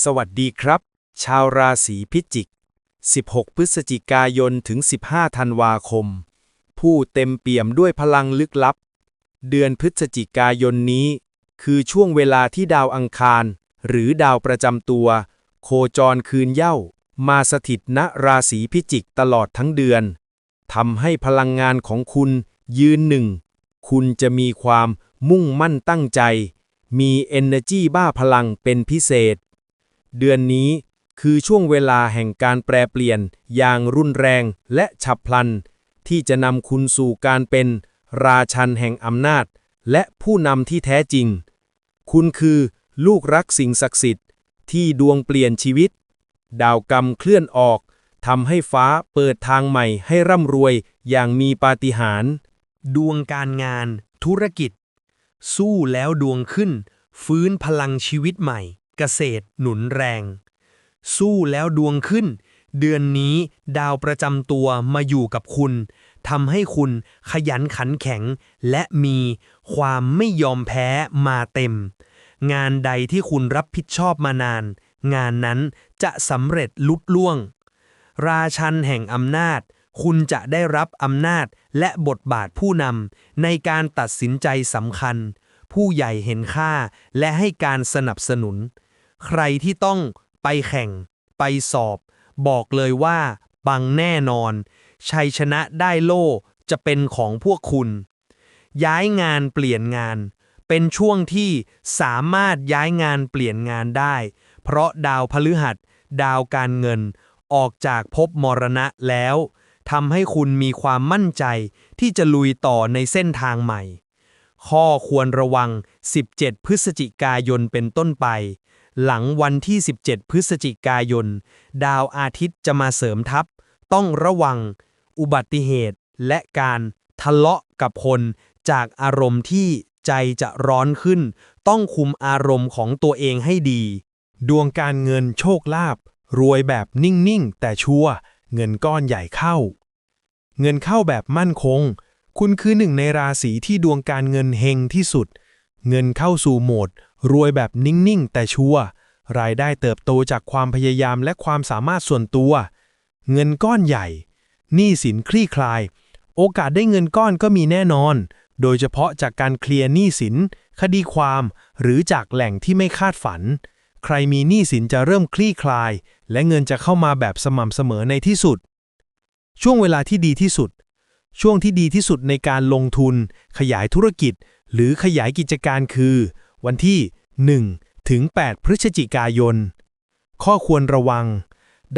สวัสดีครับ ชาวราศีพิจิก 16 พฤศจิกายนถึง 15 ธันวาคม ผู้เต็มเปี่ยมด้วยพลังลึกลับ เดือนพฤศจิกายนนี้ คือช่วงเวลาที่ดาวอังคาร หรือดาวประจำตัว โคจรคืนเย้ามาสถิตณราศีพิจิกตลอดทั้งเดือนทำให้พลังงานของคุณยืนหนึ่ง คุณจะมีความมุ่งมั่นตั้งใจ มี energy บ้าพลังเป็นพิเศษ เดือนนี้คือช่วงเวลาแห่งการแปรเปลี่ยนอย่างรุนแรงและฉับพลัน ที่จะนำคุณสู่การเป็นราชันแห่งอำนาจ และผู้นำที่แท้จริง คุณคือลูกรักสิ่งศักดิ์สิทธิ์ ที่ดวงเปลี่ยนชีวิต ดาวกรรมเคลื่อนออกทำให้ฟ้าเปิดทางใหม่ให้ร่ำรวยอย่างมีปาฏิหาริย์ดวงการงาน ธุรกิจ สู้แล้วดวงขึ้น ฟื้นพลังชีวิตใหม่ เกษตรหนุนแรง สู้แล้วดวงขึ้น เดือนนี้ดาวประจำตัวมาอยู่กับคุณทำให้คุณขยันขันแข็ง และมีความไม่ยอมแพ้มาเต็ม งานใดที่คุณรับผิดชอบมานาน งานนั้นจะสำเร็จลุล่วง ราชันแห่งอำนาจ คุณจะได้รับอำนาจและบทบาทผู้นำในการตัดสินใจสำคัญ ผู้ใหญ่เห็นค่าและให้การสนับสนุน ใครที่ต้องไปแข่ง ไปสอบ บอกเลยว่าปังแน่นอน ชัยชนะได้โล่จะเป็นของพวกคุณ ย้ายงานเปลี่ยนงาน เป็นช่วงที่สามารถย้ายงานเปลี่ยนงานได้ เพราะดาวพฤหัส ดาวการเงิน ออกจากภพมรณะแล้วทำให้คุณมีความมั่นใจที่จะลุยต่อในเส้นทางใหม่ ข้อควรระวัง 17 พฤศจิกายนเป็นต้นไป หลังวันที่ 17 พฤศจิกายน ดาวอาทิตย์จะมาเสริมทัพ ต้องระวัง อุบัติเหตุ และการทะเลาะกับคน จากอารมณ์ที่ใจจะร้อนขึ้น ต้องคุมอารมณ์ของตัวเองให้ดี ดวงการเงินโชคลาภรวยแบบนิ่ง ๆ แต่ชัวร์เงินก้อนใหญ่เข้า เงินเข้าแบบมั่นคง คุณคือหนึ่งในราศีที่ดวงการเงินเฮงที่สุด เงินเข้าสู่โหมด รวยแบบนิ่งๆ แต่ชัวร์รายได้เติบโตจากความพยายามและความสามารถส่วนตัว เงินก้อนใหญ่หนี้สินคลี่คลาย โอกาสได้เงินก้อนก็มีแน่นอน โดยเฉพาะจากการเคลียร์หนี้สิน คดีความ หรือจากแหล่งที่ไม่คาดฝัน ใครมีหนี้สินจะเริ่มคลี่คลาย และเงินจะเข้ามาแบบสม่ำเสมอในที่สุด ช่วงเวลาที่ดีที่สุด ช่วงที่ดีที่สุดในการลงทุน ขยายธุรกิจ หรือขยายกิจการคือ วันที่ 1 ถึง 8 พฤศจิกายน ข้อควรระวัง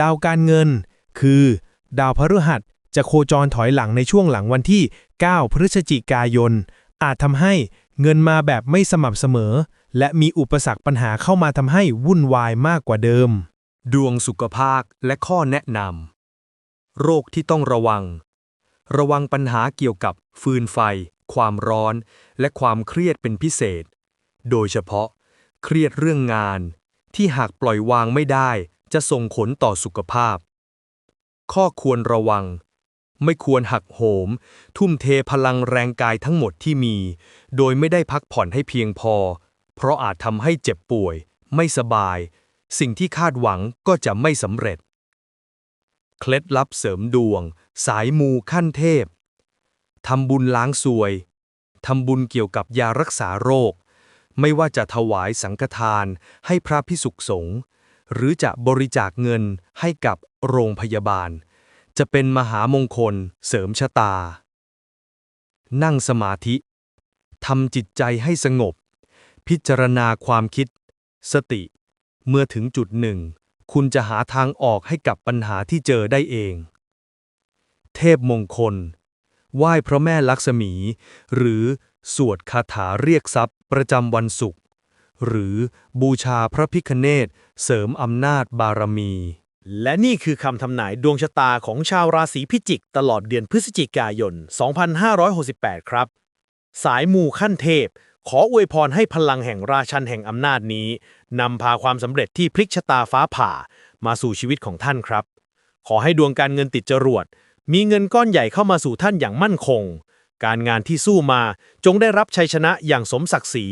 ดาวการเงิน คือ ดาวพฤหัสจะโคจรถอยหลังในช่วงหลังวันที่ 9 พฤศจิกายน อาจทำให้เงินมาแบบไม่สม่ำเสมอ และมีอุปสรรคปัญหาเข้ามาทำให้วุ่นวายมากกว่าเดิม ดวงสุขภาพและข้อแนะนำโรคที่ต้องระวัง ระวังปัญหาเกี่ยวกับฟืนไฟ ความร้อน และความเครียดเป็นพิเศษ โดยเฉพาะ เครียดเรื่องงาน ที่หากปล่อยวางไม่ได้ จะส่งผลต่อสุขภาพ ข้อควรระวัง ไม่ควรหักโหม ทุ่มเทพลังแรงกายทั้งหมดที่มี โดยไม่ได้พักผ่อนให้เพียงพอ เพราะอาจทำให้เจ็บป่วย ไม่สบาย สิ่งที่คาดหวังก็จะไม่สำเร็จ เคล็ดลับเสริมดวง สายมูขั้นเทพทำบุญล้างซวย ทำบุญเกี่ยวกับยารักษาโรค ไม่ว่าจะถวายสังฆทานให้พระพิสุขสงฆ์หรือจะบริจาคเงินให้กับโรงพยาบาล จะเป็นมหามงคลเสริมชะตา นั่งสมาธิทำจิตใจให้สงบ พิจารณาความคิด สติ เมื่อถึงจุดหนึ่ง คุณจะหาทางออกให้กับปัญหาที่เจอได้เอง เทพมงคล ไหว้พระแม่ลักษมี หรือสวดคาถาเรียกทรัพย์ ประจำวันศุกร์หรือบูชาพระพิคเนตเสริมอำนาจบารมี และนี่คือคำทำนายดวงชะตาของชาวราศีพิจิก ตลอดเดือนพฤศจิกายน 2568 ครับ สายมูขั้นเทพ ขออวยพรให้พลังแห่งราชันแห่งอำนาจนี้นำพาความสำเร็จที่พลิกชะตาฟ้าผ่า มาสู่ชีวิตของท่านครับ ขอให้ดวงการเงินติดจรวดมีเงินก้อนใหญ่เข้ามาสู่ท่านอย่างมั่นคง การงานที่สู้มาจงได้รับชัยชนะอย่างสมศักดิ์ศรี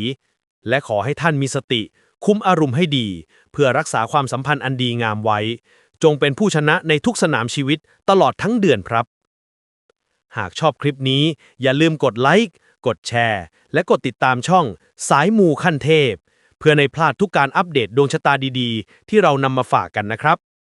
และขอให้ท่านมีสติ คุมอารมณ์ให้ดี เพื่อรักษาความสัมพันธ์อันดีงามไว้ จงเป็นผู้ชนะในทุกสนามชีวิตตลอดทั้งเดือนครับ หากชอบคลิปนี้อย่าลืมกดไลค์กดแชร์ และกดติดตามช่องสายมูขั้นเทพ เพื่อในพลาดทุกการอัปเดตดวงชะตาดีๆ ที่เรานำมาฝากกันนะครับ